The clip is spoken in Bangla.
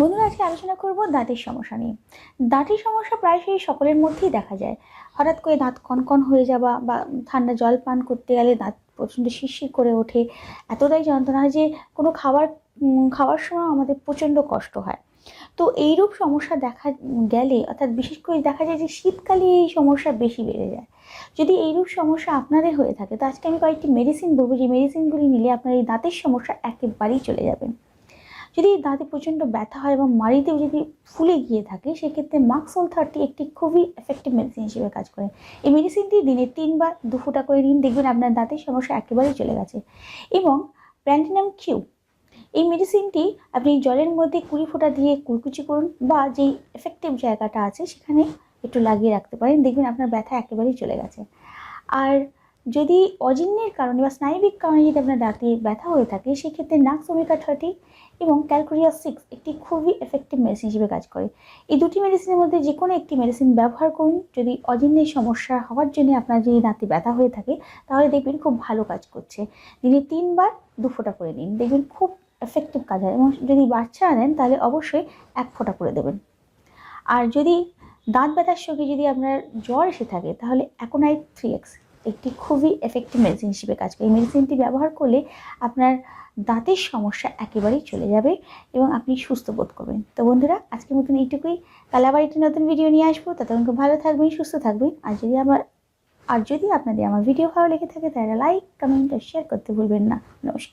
বন্ধুরা, আজকে আলোচনা করব দাঁতের সমস্যা নিয়ে। দাঁতের সমস্যা প্রায়শই সকলের মধ্যেই দেখা যায়। হঠাৎ করে দাঁত কনকন হয়ে যাওয়া বা ঠান্ডা জল পান করতে গেলে দাঁত প্রচণ্ড শিরশির করে ওঠে। এতটাই যন্ত্রণা যে কোনো খাবার খাওয়ার সময় আমাদের প্রচণ্ড কষ্ট হয়। তো এইরূপ সমস্যা দেখা গেলে, অর্থাৎ বিশেষ করে দেখা যায় যে শীতকালে এই সমস্যা বেশি বেড়ে যায়। যদি এইরূপ সমস্যা আপনাদের হয়ে থাকে, তো আজকে আমি কয়েকটি মেডিসিন বলব। যে মেডিসিনগুলি নিলে আপনার এই দাঁতের সমস্যা একেবারেই চলে যাবে। যদি দাঁতে প্রচণ্ড ব্যথা হয় এবং মাড়িতেও যদি ফুলে গিয়ে থাকে, সেক্ষেত্রে মাক্সল থার্টি একটি খুবই এফেক্টিভ মেডিসিন হিসেবে কাজ করে। এই মেডিসিনটি দিনে তিনবার দু ফুটা করে নিন, দেখবেন আপনার দাঁতের সমস্যা একেবারেই চলে গেছে। এবং প্যান্টিনাম কিউ এই মেডিসিনটি আপনি জলের মধ্যে কুড়ি ফোঁটা দিয়ে কুলকুচি করুন বা যেই এফেক্টিভ জায়গাটা আছে, সেখানে একটু লাগিয়ে রাখতে পারেন, দেখবেন আপনার ব্যথা একেবারেই চলে গেছে। আর যদি অজিন্নের কারণে বা স্নায়বিক কারণে যদি আপনার দাঁতে ব্যথা হয়ে থাকে, সেক্ষেত্রে নাক্স ওমেকা থার্টি এবং ক্যালকুরিয়া সিক্স একটি খুবই এফেক্টিভ মেডিসিন হিসেবে কাজ করে। এই দুটি মেডিসিনের মধ্যে যে কোনো একটি মেডিসিন ব্যবহার করুন। যদি অজিন্নের সমস্যা হওয়ার জন্য আপনার যদি দাঁতে ব্যথা হয়ে থাকে, তাহলে দেখবেন খুব ভালো কাজ করছে। দিনে তিনবার দু ফোঁটা করে নিন। দেখবেন খুব এফেক্টিভ কাজ হয় এবং যদি বাচ্চা আনেন তাহলে অবশ্যই এক ফোঁটা করে দেবেন। আর যদি দাঁত ব্যথার সঙ্গে যদি আপনার জ্বর এসে থাকে, তাহলে অ্যাকোনাইট থ্রি এক্স একটি খুবই এফেক্টিভ মেডিসিন হিসেবে কাজ করে। এই মেডিসিনটি ব্যবহার করলে আপনার দাঁতের সমস্যা একেবারেই চলে যাবে এবং আপনি সুস্থ বোধ করবেন। তো বন্ধুরা, আজকের মতন এইটুকুই। কাল আবার একটি নতুন ভিডিও নিয়ে আসব। ততক্ষণ ভালো থাকবেন, সুস্থ থাকবেন। আর যদি আমার, আর যদি আপনাদের আমার ভিডিও ভালো লেগে থাকে, তাহলে লাইক কমেন্ট আর শেয়ার করতে ভুলবেন না। নমস্কার।